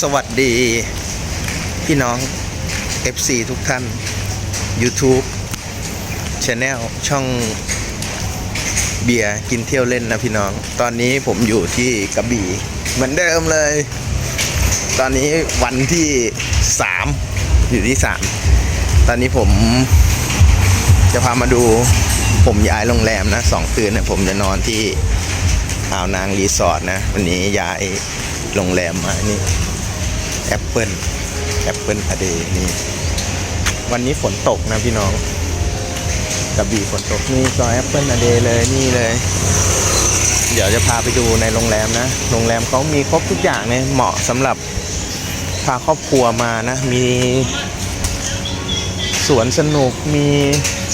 สวัสดี พี่น้อง FC ทุกท่าน YouTube Channel ช่องเบียร์กินเที่ยวเล่นนะพี่น้อง ตอนนี้ผมอยู่ที่กระบี่เหมือนเดิมเลย ตอนนี้วันที่ 3 อยู่ที่ 3 ตอนนี้ผมจะพามาดูผมย้ายโรงแรมนะสองคืนนี่ยผมจะนอนที่อ่าวนางรีสอร์ทนะ วันนี้ย้ายโรงแรมมานี่ แอปเปิลแอปเปิลอเดนี่ วันนี้ฝนตกนะพี่น้องกระบี่ฝนตกนี่ซอยแอปเปิลอเดเลยนี่เลย เดี๋ยวจะพาไปดูในโรงแรมนะ โรงแรมเขามีครบทุกอย่างเลยเหมาะสำหรับพาครอบครัวมานะ มีสวนสนุกมี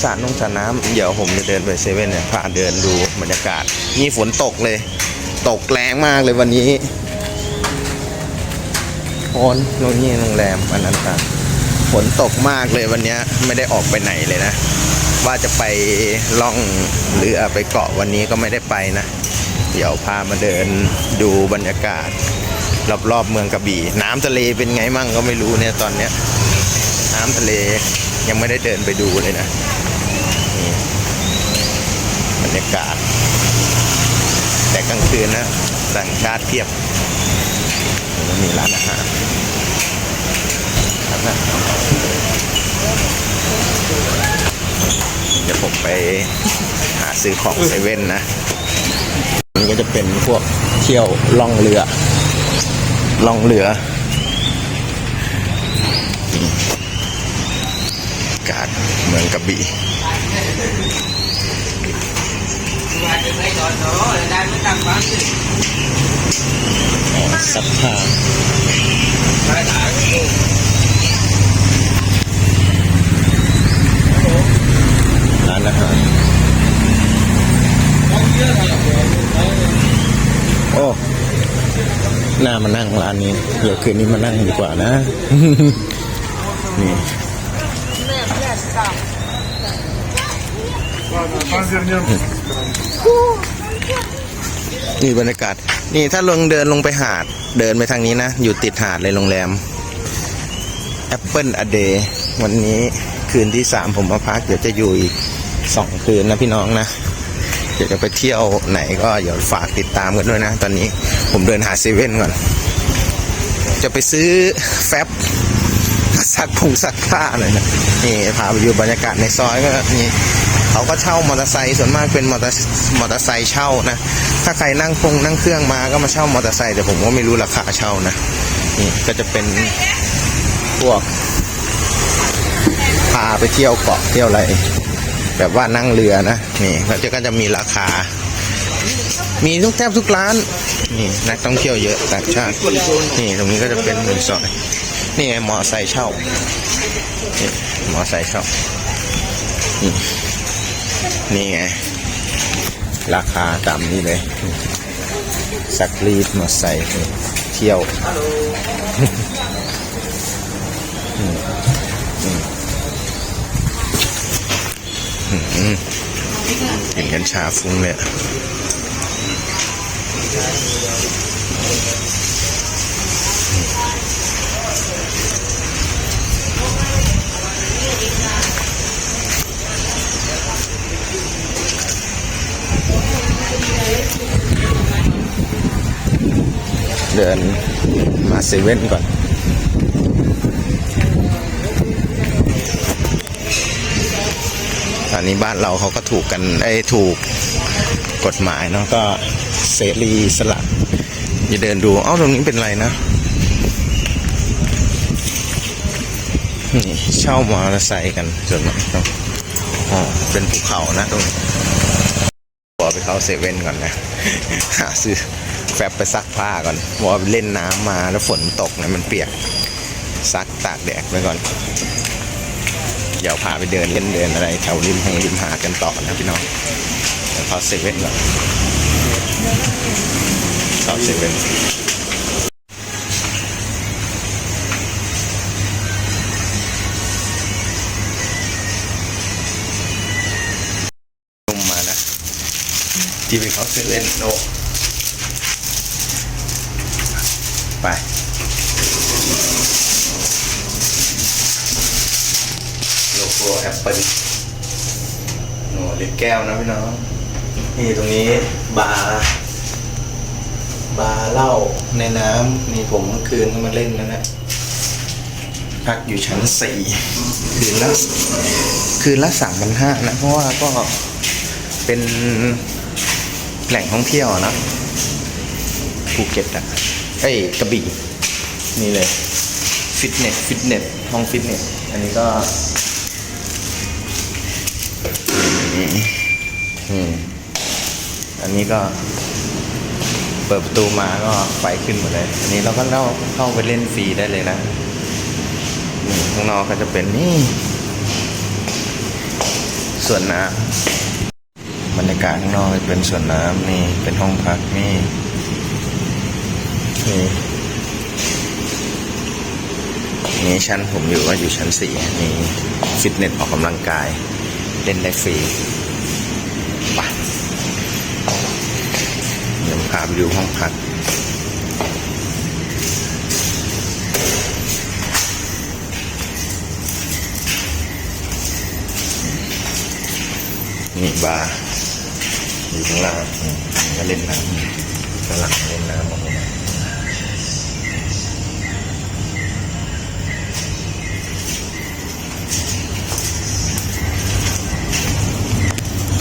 สระนงสระน้ำเดี๋ยวผมจะเดินไปเซเว่นเนี่ยพาเดินดูบรรยากาศนี่ฝนตกเลย ตกแรงมากเลยวันนี้ โอนโน่นนี่โรงแรมอันนั้นค่ะฝนตกมากเลยวันนี้ไม่ได้ออกไปไหนเลยนะ ว่าจะไปล่องเรือไปเกาะวันนี้ก็ไม่ได้ไปนะ เดี๋ยวพามาเดินดูบรรยากาศ รอบๆเมืองกระบี่ น้ำทะเลเป็นไงมั่งก็ไม่รู้เนี่ยตอนเนี้ยน้ำทะเลยังไม่ได้เดินไปดูเลยนะนี่บรรยากาศ แต่กลางคืนนะต่างชาติเทียบ มีร้านอาหารร้านอาหารเดี๋ยวผมไปหาซื้อของเซเว่นนะ นี่ก็จะเป็นพวกเที่ยวล่องเรือ ล่องเรือนี่อากาศเมืองกระบี่ อ๋อศรัทธาร้านอาหารโอ้น่ามานั่งร้านนี้ เดี๋ยวคืนนี้มานั่งดีกว่านะ นี่ นี่บรรยากาศ นี่ถ้าลงเดินลงไปหาด เดินไปทางนี้นะ อยู่ติดหาดเลยโรงแรม Apple a Day วันนี้คืนที่สามผมมาพักเดี๋ยวจะอยู่อีกสองคืนนะพี่น้องนะ เดี๋ยวจะไปเที่ยวไหนก็เดี๋ยวฝากติดตามกันด้วยนะ ตอนนี้ผมเดินหาเซเว่นก่อน จะไปซื้อแฟบซักผงซักผ้าหน่อยนะ นี่พาไปอยู่บรรยากาศในซอยก็นี่ เขาก็เช่ามอเตอร์ไซค์ส่วนมากเป็นมอเตอร์มอเตอร์ไซค์เช่านะ ถ้าใครนั่งคงนั่งเครื่องมาก็มาเช่ามอเตอร์ไซค์แต่ผมก็ไม่รู้ราคาเช่านะนี่ก็จะเป็นพวกพาไปเที่ยวเกาะเที่ยวอะไรแบบว่านั่งเรือนะนี่ก็จะก็จะมีราคา มีทุกแทบทุกร้านนี่นักท่องเที่ยวเยอะต่างชาตินี่ตรงนี้ก็จะเป็นรีสอร์ทนี่ไงมอไซค์เช่านี่มอไซค์เช่านี่ นี่ไง ราคาตามนี้เลย สักรีดมอไซค์นี่เที่ยวอืมอืมอืมเห็นกัญชาฟุ้งเลย เดินมาเซเว่นก่อนตอนนี้บ้านเราเขาก็ถูกกันไอ้ถูกกฎหมายเนาะก็เสรีสละอย่าเดินดู เอ้าตรงนี้เป็นไรนะนี่เช่ามอเตอร์ไซค์กันส่วนมากเนาะอ๋อเป็นภูเขานะตรงนี้ขอไปเข้าเซเว่นก่อนนะ หาซื้อ แฟบไปซักผ้าก่อนวอไปเล่นน้ำมาแล้วฝนตกนี่ยมันเปียกซักตากแดดไปก่อน เดี๋ยวพาไปเดินเล่นเดินอะไรแถวริมหงริมหาดกันต่อนะพี่น้องเดี๋ยวเข้าเซเว่นก่อนเข้าเซเว่นลงมานะที่ไปเข้าเซเว่นโนไป ตัวแอปเปิลโน่ลิตรแก้วนะพี่น้อง นี่ตรงนี้บาร์บาร์เหล้าในน้ำนี่ผมเมื่อคืนก็มาเล่นนะนะพักอยู่ชั้นสี่คืนละคืนละสามพันห้านะ เพราะว่าก็เป็นแหล่งท่องเที่ยวนะภูเก็ตอะเอ้ยกระบี่นี่เลย ฟิตเนส ฟิตเนส ห้องฟิตเนส อันนี้ก็อืม อันนี้ก็ เปิดประตูมาก็ไฟขึ้นหมดเลย อันนี้เราก็เข้าเข้าไปเล่นฟรีได้เลยนะนี่ข้างนอกก็จะเป็นนี่ส่วนน้ำบรรยากาศข้างนอกเป็นส่วนน้ำนี่เป็นห้องพักนี่นี่นี่ชั้นผมอยู่ก็อยู่ชั้นสี่นี่ฟิตเนสออกกำลังกาย เล่นได้ฟรีไปเดี๋ยวพาไปดูห้องพักนี่บาร์อยู่ข้างล่างก็เล่นน้ำข้างหลังเล่นน้ำออกมา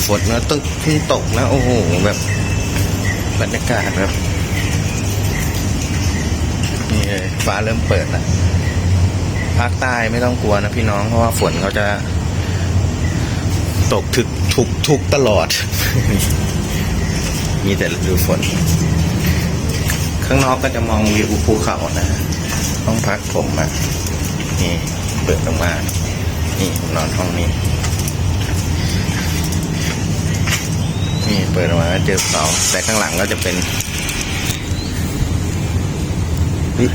ฝนนะต้องเพิ่งตกนะ โอ้โห แบบ บรรยากาศแบบนี่เลยฟ้าเริ่มเปิดแล้วภาคใต้ไม่ต้องกลัวนะพี่น้องเพราะว่าฝนเขาจะ ตกถึกทุกทุกตลอด มีแต่ฤดูฝน ข้างนอกก็จะมองวิวภูเขานะห้องพักผมอะนี่เปิดออกมา นี่นอนห้องนี้ นี่เปิดออกมาก็เจอเสาแต่ข้างหลังก็จะเป็นวิ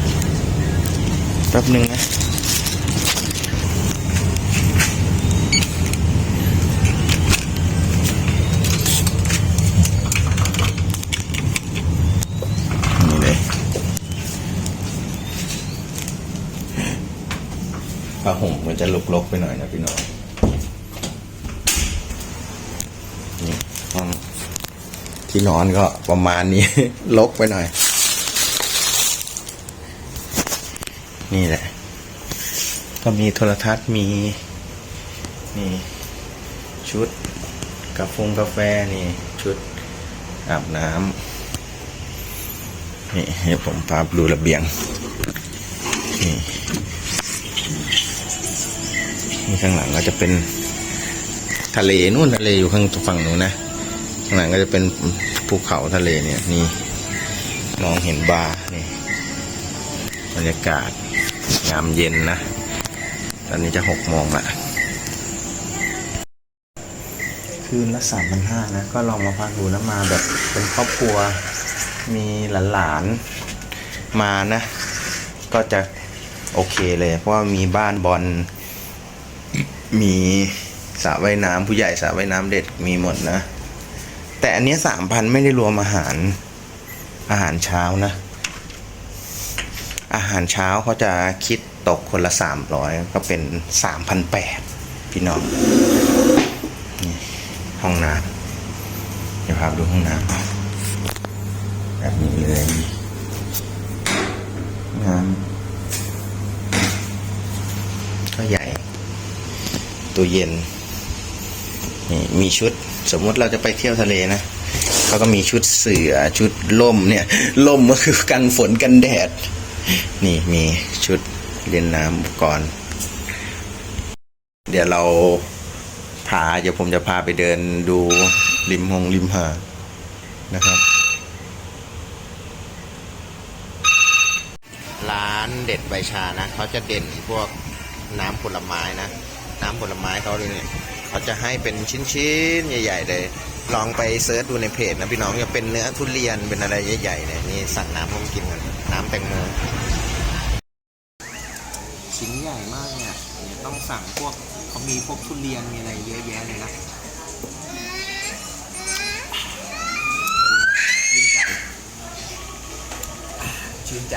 แป๊บหนึ่งนะนี่เลยผ้าห่มมันจะลกๆไปหน่อยนะพี่น้อง นี่ห้อง ที่นอนก็ประมาณนี้ ลกไปหน่อย นี่แหละ ก็มีโทรทัศน์มี นี่ ชุดกาแฟกาแฟนี่ ชุดอาบน้ำนี่ให้ผมพาดูระเบียง นี่นี่ข้างหลังก็จะเป็นทะเลนู่นทะเลอยู่ข้างฝั่งนู้นนะ ข้างหลังก็จะเป็นภูเขาทะเลเนี่ยนี่มองเห็นบาร์นี่บรรยากาศยามเย็นนะ ตอนนี้จะหกโมงละคืนละสามพันห้านะ ก็ลองมาพักดูแล้วมาแบบเป็นครอบครัวมีหลานๆมานะ ก็จะโอเคเลย เพราะว่ามีบ้านบอลมีสระว่ายน้ำผู้ใหญ่สระว่ายน้ำเด็ดมีหมดนะ แต่อันนี้สามพันไม่ได้รวมอาหาร อาหารเช้านะ อาหารเช้าเขาจะคิดตกคนละสามร้อยก็เป็นสามพันแปดพี่น้องห้องน้ำเดี๋ยวพาไปดูห้องน้ำแบบนี้เลยน้ำก็ใหญ่ตู้เย็น นี่มีชุด สมมติเราจะไปเที่ยวทะเลนะเขาก็มีชุดเสือชุดล่มเนี่ยล่มก็คือกันฝนกันแดด นี่มีชุดเล่นน้ำอุปกรณ์ เดี๋ยวเราพาเดี๋ยวผมจะพาไปเดินดูริมหงริมหานะครับ ร้านเด็ดใบชานะเขาจะเด่นพวกน้ำผลไม้นะ น้ำผลไม้เขาเลยเนี่ย เขาจะให้เป็นชิ้นๆ ใหญ่ ๆ เลย ลองไปเซิร์ชดูในเพจนะพี่น้องจะเป็นเนื้อทุเรียนเป็นอะไรใหญ่ๆเนี่ยนี่สั่งน้ำผมกินกันน้ำแตงโมชิ้นใหญ่มากเนี่ยเดี๋ยต้องสั่งพวกเขามีพวกทุเรียนมีอะไรเยอะแยะเลยนะชื่นใจชื่นใจ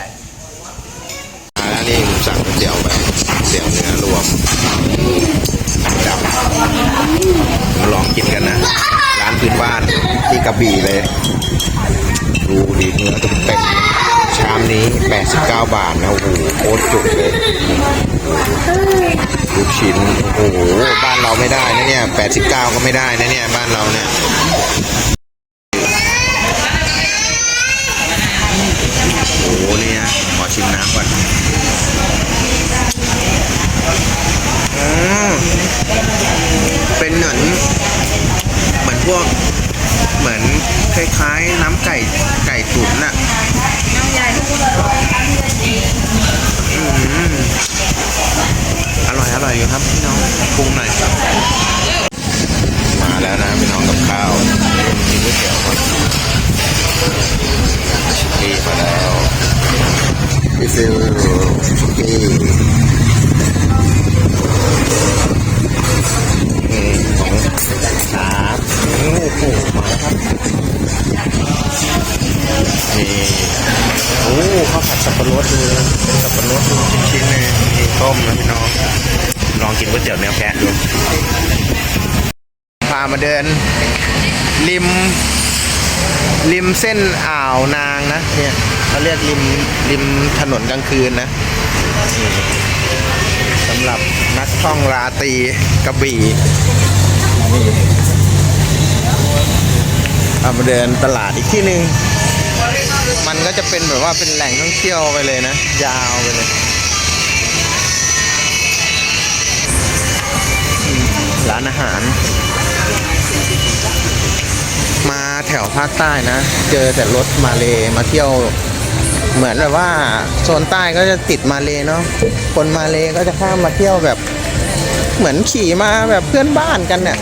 แล้วนี่ผมสั่งก๋วยเตี๋ยวไป กินกันนะ ร้านพื้นบ้านที่กระบี่เลย ดูดีเนื้อเต็มๆชามนี้ 89 บาทนะ โอ้โหโคตรจุกเลยลูกชิ้น โอ้โห บ้านเราไม่ได้นะเนี่ย 89 ก็ไม่ได้นะเนี่ย บ้านเราเนี่ย คล้ายๆ น้ำไก่ไก่ตุ๋นน่ะอร่อยอร่อยอยู่ครับพี่น้องปรุงหน่อยครับ มาแล้วนะพี่น้องกับข้าวกินก๋วยเตี๋ยวก่อนชิคกี้มาแล้วพี่ซิล สับปะรดเลยเป็นสับปะรดชิ้นๆเลยนี่ต้มนะพี่น้อง ลองกินก๋วยเตี๋ยวเนื้อแพะดูพามาเดิน ริม ริมเส้นอ่าวนางนะเนี่ยเขาเรียกริมริมถนนกลางคืนนะสำหรับนักท่องราตรีกระบี่นี่เอามาเดินตลาดอีกที่หนึ่ง มันก็จะเป็นแบบว่าเป็นแหล่งท่องเที่ยวไปเลยนะ ยาวไปเลย ร้านอาหาร มาแถวภาคใต้นะ เจอแต่รถมาเลมาเที่ยว เหมือนแบบว่าโซนใต้ก็จะติดมาเลเนาะคนมาเลก็จะข้ามมาเที่ยวแบบ เหมือนขี่มาแบบเพื่อนบ้านกันเนี่ย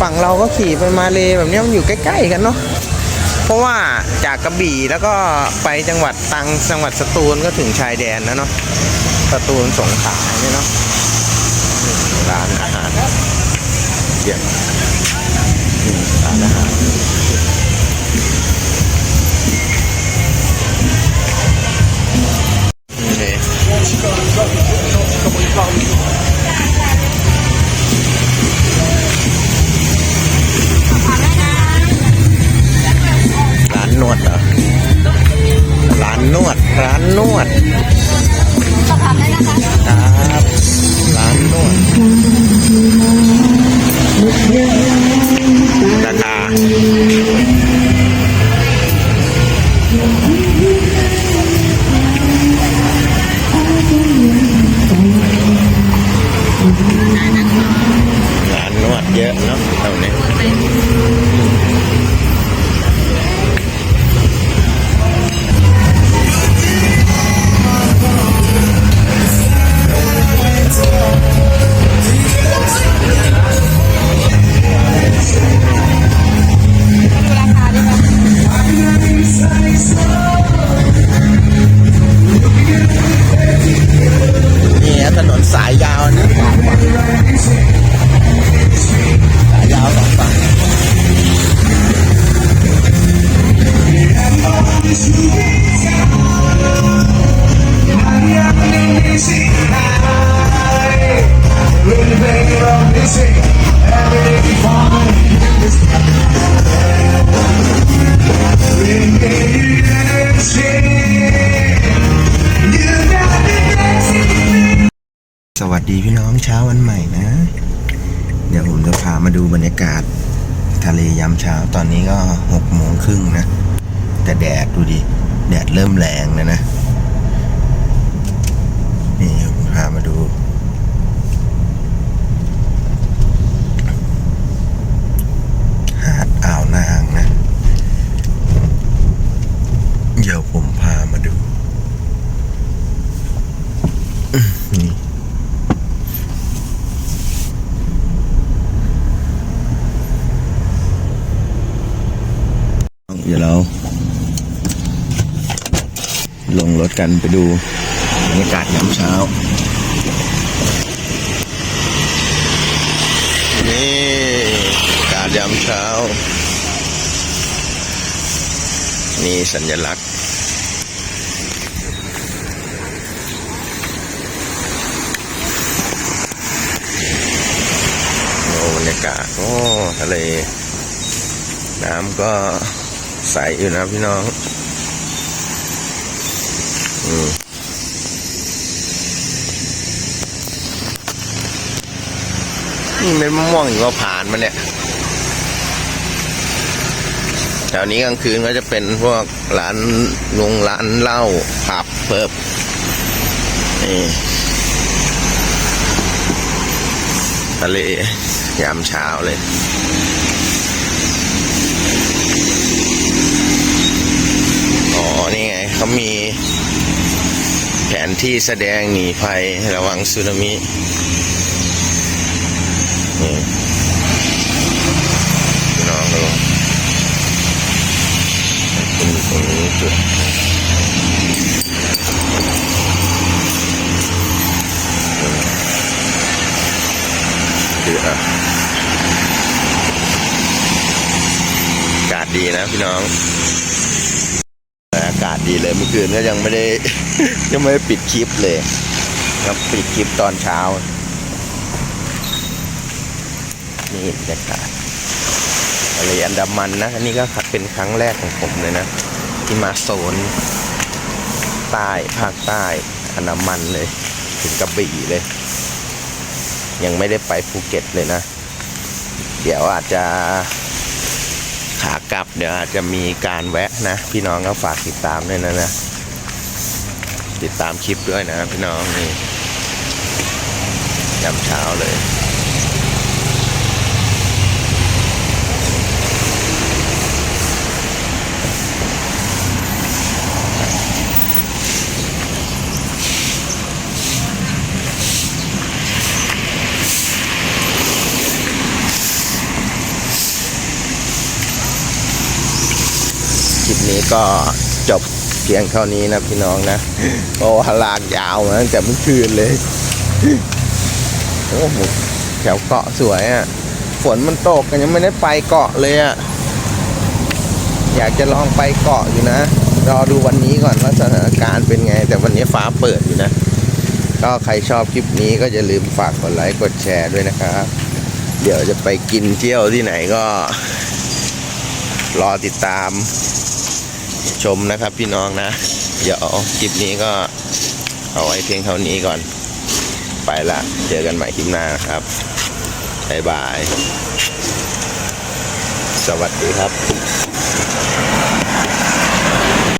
ฝั่งเราก็ขี่ไปมาเลแบบนี้มันอยู่ใกล้ ๆ กันเนาะเพราะว่า จากกระบี่แล้วก็ไปจังหวัดตังจังหวัดสตูลก็ถึงชายแดนแล้วเนาะสตูลสงขลาเนี่ยเนาะร้านอาหารเยี่ยม สวัสดีพี่น้องเช้าวันใหม่นะ เดี๋ยวผมจะพามาดูบรรยากาศ ทะเลยามเช้าตอนนี้ก็หกโมงครึ่งนะ แต่แดดดูดิ แดดเริ่มแรงแล้วนะ นี่ผมพามาดูหาดอ่าวนางนะ เดี๋ยวผมพามาดูอื้อนี่ เดี๋ยวเรา ลงรถกันไปดูบรรยากาศยามเช้านี่บรรยากาศยามเช้า นี่สัญลักษณ์โอ้บรรยากาศโอ้ทะเล น้ำก็ ใสอยู่นะพี่น้อง อืมนี่เป็นมะม่วงอยู่ว่าผ่านมาเนี่ยแถวนี้กลางคืนก็จะเป็นพวกร้านลงร้านเหล้าผับเพิบนี่ทะเลยามเช้าเลย อ๋อ นี่ไง เขามีแผนที่แสดงหนีภัยระวังสึนามินี่พี่น้องดูเป็นตรงนี้จุดคืออะอากาศดีนะพี่น้องาศดีเลยเมื่อคืนก็ยังไม่ได้ ยังไม่ได้ปิดคลิปเลยครับปิดคลิปตอนเช้า นี่บรรยากาศทะเลอันดามันนะอันนี้ก็เป็นครั้งแรกของผมเลยนะ ที่มาโซนใต้ภาคใต้อันดามันเลย ถึงกระบี่เลย ยังไม่ได้ไปภูเก็ตเลยนะ เดี๋ยวอาจจะ ขากลับเดี๋ยวอาจจะมีการแวะนะ พี่น้องก็ฝากติดตามด้วยนะนะ ติดตามคลิปด้วยนะพี่น้องนี่ยามเช้าเลย ก็จบเพียงเท่านี้นะพี่น้องนะเพราะว่าลากยาวมาตั้งแต่เมื่อคืนเลยโอ้โหแถวเกาะสวยอะ่ะฝนมันตกกันยังไม่ได้ไปเกาะเลยอะ่ะอยากจะลองไปเกาะอยู่นะรอดูวันนี้ก่อนว่าสถานการณ์เป็นไง แต่วันนี้ฟ้าเปิดอยู่นะ ก็ใครชอบคลิปนี้ก็อย่าลืมฝากกดไลค์กดแชร์ด้วยนะครับ เดี๋ยวจะไปกินเที่ยวที่ไหนก็ รอติดตาม ชมนะครับพี่น้องนะ เดี๋ยวคลิปนี้ก็เอาไว้เพียงเท่านี้ก่อน ไปละ เจอกันใหม่คลิปหน้านะครับบ๊ายบาย สวัสดีครับ